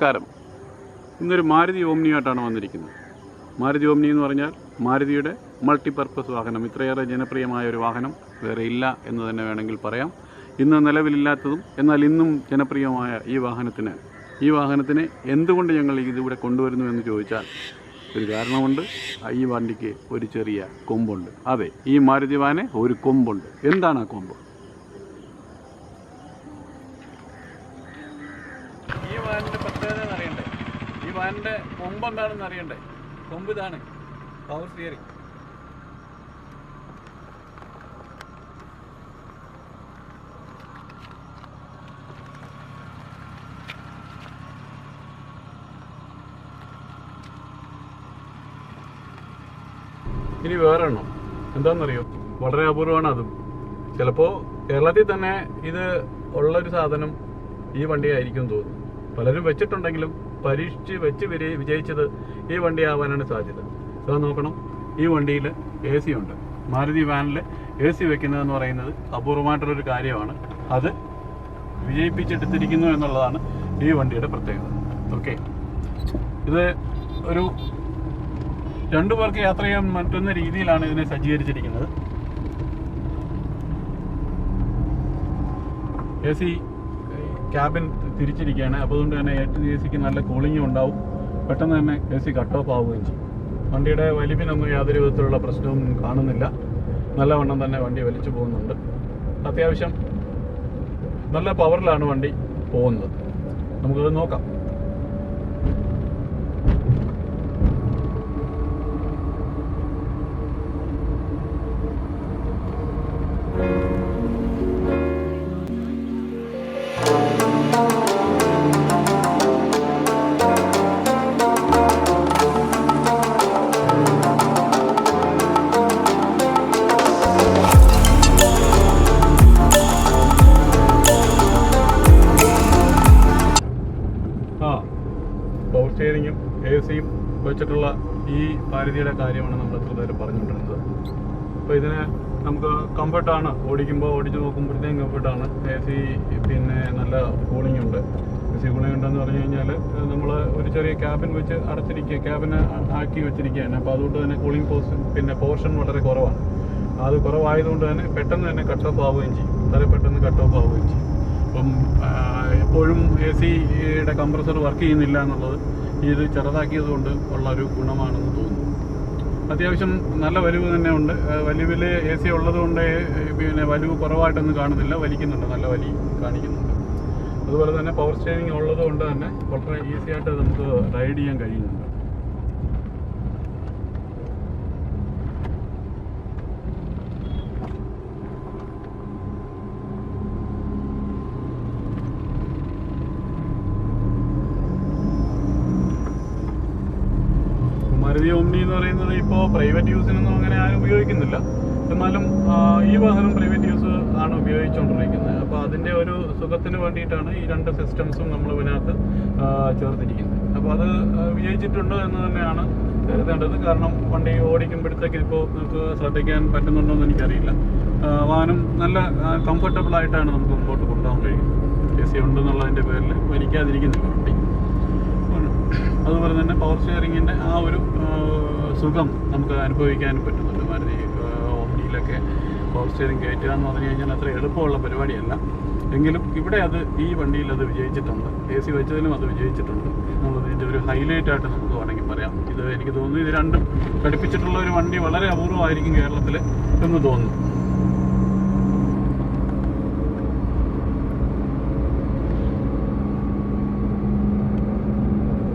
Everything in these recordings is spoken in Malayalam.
നമസ്കാരം. ഇന്നൊരു മാരുതി ഓമ്നിയായിട്ടാണ് വന്നിരിക്കുന്നത്. മാരുതി ഓംനി എന്ന് പറഞ്ഞാൽ മാരുതിയുടെ മൾട്ടിപർപ്പസ് വാഹനം. ഇത്രയേറെ ജനപ്രിയമായ ഒരു വാഹനം വേറെ ഇല്ല എന്ന് തന്നെ വേണമെങ്കിൽ പറയാം. ഇന്ന് നിലവിലില്ലാത്തതും എന്നാൽ ഇന്നും ജനപ്രിയമായ ഈ വാഹനത്തിന്. ഈ വാഹനത്തിന് എന്തുകൊണ്ട് ഞങ്ങൾ ഇതിവിടെ കൊണ്ടുവരുന്നു എന്ന് ചോദിച്ചാൽ ഒരു കാരണമുണ്ട്. ഈ വണ്ടിക്ക് ഒരു ചെറിയ കൊമ്പുണ്ട്. അതെ ഈ മാരുതി വാനെ ഒരു കൊമ്പുണ്ട്. എന്താണ് ആ കൊമ്പ്? ഈ വാനിന്റെ പ്രത്യേകത അറിയണ്ടേ? ഈ വാനിന്റെ കൊമ്പ് എന്താണെന്ന് അറിയണ്ടേ? കൊമ്പ് ഇതാണ്. പവർ സ്റ്റിയറിംഗ് ഇനി വേറെ എണ്ണം. എന്താണെന്നറിയോ? വളരെ അപൂർവമാണ് അതും. ചിലപ്പോൾ കേരളത്തിൽ തന്നെ ഇത് ഉള്ളൊരു സാധനം ഈ വണ്ടിയായിരിക്കും തോന്നുന്നു. പലരും വെച്ചിട്ടുണ്ടെങ്കിലും പരീക്ഷിച്ച് വെച്ച് വരെ വിജയിച്ചത് ഈ വണ്ടി ആവാനാണ് സാധ്യത. അതാ നോക്കണം ഈ വണ്ടിയിൽ എ സി ഉണ്ട്. മാരുതി വാനിൽ എ സി വെക്കുന്നതെന്ന് പറയുന്നത് അപൂർവമായിട്ടുള്ളൊരു കാര്യമാണ്. അത് വിജയിപ്പിച്ചെടുത്തിരിക്കുന്നു എന്നുള്ളതാണ് ഈ വണ്ടിയുടെ പ്രത്യേകത. ഓക്കെ ഇത് ഒരു രണ്ടു പേർക്ക് യാത്ര ചെയ്യാൻ പറ്റുന്ന രീതിയിലാണ് ഇതിനെ സജ്ജീകരിച്ചിരിക്കുന്നത്. എ സി ക്യാബിൻ തിരിച്ചിരിക്കുകയാണ്. അപ്പോൾ അതുകൊണ്ട് തന്നെ എ സിക്ക് നല്ല കൂളിങ്ങും ഉണ്ടാവും. പെട്ടെന്ന് തന്നെ എ സി കട്ട് ഓഫ് ആവുകയും ചെയ്യും. വണ്ടിയുടെ വലിപ്പിനൊന്നും യാതൊരു വിധത്തിലുള്ള പ്രശ്നവും കാണുന്നില്ല. നല്ലവണ്ണം തന്നെ വണ്ടി വലിച്ചു പോകുന്നുണ്ട്. അത്യാവശ്യം നല്ല പവറിലാണ് വണ്ടി പോകുന്നത്. നമുക്കത് നോക്കാം. സ്റ്റിയറിങ്ങും എ സിയും വെച്ചിട്ടുള്ള ഈ ഭാരതിയുടെ കാര്യമാണ് നമ്മൾ എത്ര നേരം പറഞ്ഞുകൊണ്ടിരുന്നത്. അപ്പോൾ ഇതിന് നമുക്ക് കംഫർട്ടാണ് ഓടിക്കുമ്പോൾ ഓടിച്ച് നോക്കുമ്പോഴത്തേക്കും കംഫർട്ടാണ് എ സി പിന്നെ നല്ല കൂളിംഗ് ഉണ്ട്. എ സി കൂളിംഗ് ഉണ്ടെന്ന് പറഞ്ഞു കഴിഞ്ഞാൽ നമ്മൾ ഒരു ചെറിയ ക്യാബിൻ വെച്ച് അടച്ചിരിക്കുക ക്യാബിന് ആക്കി വെച്ചിരിക്കുകയാണ് അപ്പോൾ അതുകൊണ്ട് തന്നെ കൂളിംഗ് പോർഷൻ പിന്നെ പോർഷൻ വളരെ കുറവാണ്. അത് കുറവായതുകൊണ്ട് തന്നെ പെട്ടെന്ന് തന്നെ കട്ട് ഓഫ് ആവുകയും ചെയ്യും. വളരെ പെട്ടെന്ന് കട്ട് ഓഫ് ആവുകയും ചെയ്യും. അപ്പം എപ്പോഴും എ സിയുടെ കംപ്രസർ വർക്ക് ചെയ്യുന്നില്ല എന്നുള്ളത് ഇത് ചെറുതാക്കിയത് കൊണ്ട് ഉള്ള ഒരു ഗുണമാണെന്ന് തോന്നുന്നു. അത്യാവശ്യം നല്ല വലിവ് തന്നെ ഉണ്ട്. വലിവിൽ എ സി ഉള്ളതുകൊണ്ട് പിന്നെ വലിവ് കുറവായിട്ടൊന്നും കാണുന്നില്ല. വലിക്കുന്നുണ്ട്. നല്ല വലി കാണിക്കുന്നുണ്ട്. അതുപോലെ തന്നെ പവർ സ്റ്റിയറിംഗ് ഉള്ളതുകൊണ്ട് തന്നെ വളരെ ഈസി ആയിട്ട് നമുക്ക് റൈഡ് ചെയ്യാൻ കഴിയുന്നുണ്ട്. മാരുതി ഓംനി എന്ന് പറയുന്നത് ഇപ്പോൾ പ്രൈവറ്റ് യൂസിനൊന്നും അങ്ങനെ ആരും ഉപയോഗിക്കുന്നില്ല. എന്നാലും ഈ വാഹനം പ്രൈവറ്റ് യൂസ് ആണ് ഉപയോഗിച്ചുകൊണ്ടിരിക്കുന്നത്. അപ്പോൾ അതിന്റെ ഒരു സുഖത്തിന് വേണ്ടിയിട്ടാണ് ഈ രണ്ട് സിസ്റ്റംസും നമ്മൾ ഇതിനകത്ത് ചേർത്തിരിക്കുന്നത്. അപ്പോൾ അത് വിജയിച്ചിട്ടുണ്ട് എന്ന് തന്നെയാണ് കരുതേണ്ടത്. കാരണം വണ്ടി ഓടിക്കുമ്പോഴത്തേക്ക് ഇപ്പോൾ നമുക്ക് ശ്രദ്ധിക്കാൻ പറ്റുന്നുണ്ടോ എന്ന് എനിക്കറിയില്ല. വാഹനം നല്ല കംഫർട്ടബിൾ ആയിട്ടാണ് നമുക്ക് മുമ്പോട്ട് കൊണ്ടുപോകാൻ കഴിയുന്നത്. എ സി ഉണ്ടെന്നുള്ളതിന്റെ പേരിൽ വലിക്കാതിരിക്കുന്നില്ല വണ്ടി. അതുപോലെ തന്നെ പവർ സ്റ്റിയറിങ്ങിന്റെ ആ ഒരു സുഖം നമുക്ക് അനുഭവിക്കാനും പറ്റുന്നുണ്ട്. മാരുതി ഓഫിയിലൊക്കെ പവർ സ്റ്റിയറിംഗ് കയറ്റുക എന്ന് പറഞ്ഞു കഴിഞ്ഞാൽ അത്ര എളുപ്പമുള്ള പരിപാടിയല്ല. എങ്കിലും ഇവിടെ അത് ഈ വണ്ടിയിൽ അത് വിജയിച്ചിട്ടുണ്ട്. എ സി വെച്ചതിലും അത് വിജയിച്ചിട്ടുണ്ട്. എന്നുള്ളത് ഇതിന്റെ ഒരു ഹൈലൈറ്റ് ആയിട്ട് നമുക്ക് വേണമെങ്കിൽ പറയാം. ഇത് എനിക്ക് തോന്നുന്നു ഇത് രണ്ടും ഘടിപ്പിച്ചിട്ടുള്ള ഒരു വണ്ടി വളരെ അപൂർവമായിരിക്കും കേരളത്തിൽ എന്ന് തോന്നുന്നു.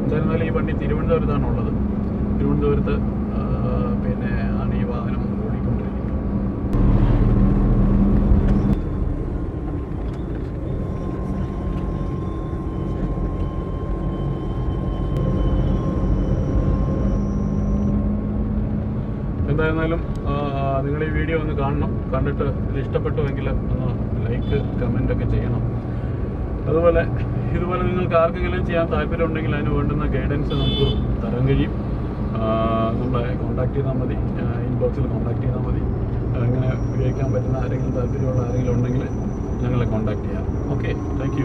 എന്തായിരുന്നാലും ഈ വണ്ടി തിരുവനന്തപുരത്താണ് ഉള്ളത് തിരുവനന്തപുരത്ത് പിന്നെ ആണ് ഈ വാഹനം ഓടിക്കൊണ്ടിരിക്കുന്നത്. എന്തായിരുന്നാലും നിങ്ങൾ ഈ വീഡിയോ ഒന്ന് കാണണം. കണ്ടിട്ട് ഇത് ഇഷ്ടപ്പെട്ടുവെങ്കിൽ ഒന്ന് ലൈക്ക് കമന്റ് ഒക്കെ ചെയ്യണം. അതുപോലെ ഇതുപോലെ നിങ്ങൾക്ക് ആർക്കെങ്കിലും ചെയ്യാൻ താല്പര്യമുണ്ടെങ്കിൽ അതിന് വേണ്ടുന്ന ഗൈഡൻസ് നമുക്ക് തരാൻ കഴിയും. നമ്മളെ കോൺടാക്ട് ചെയ്താൽ മതി. ഇൻബോക്സിൽ കോൺടാക്ട് ചെയ്താൽ മതി. അങ്ങനെ ഉപയോഗിക്കാൻ പറ്റുന്ന ആരെങ്കിലും താല്പര്യമുള്ള ആരെങ്കിലും ഉണ്ടെങ്കിൽ ഞങ്ങളെ കോൺടാക്ട് ചെയ്യാം. Okay thank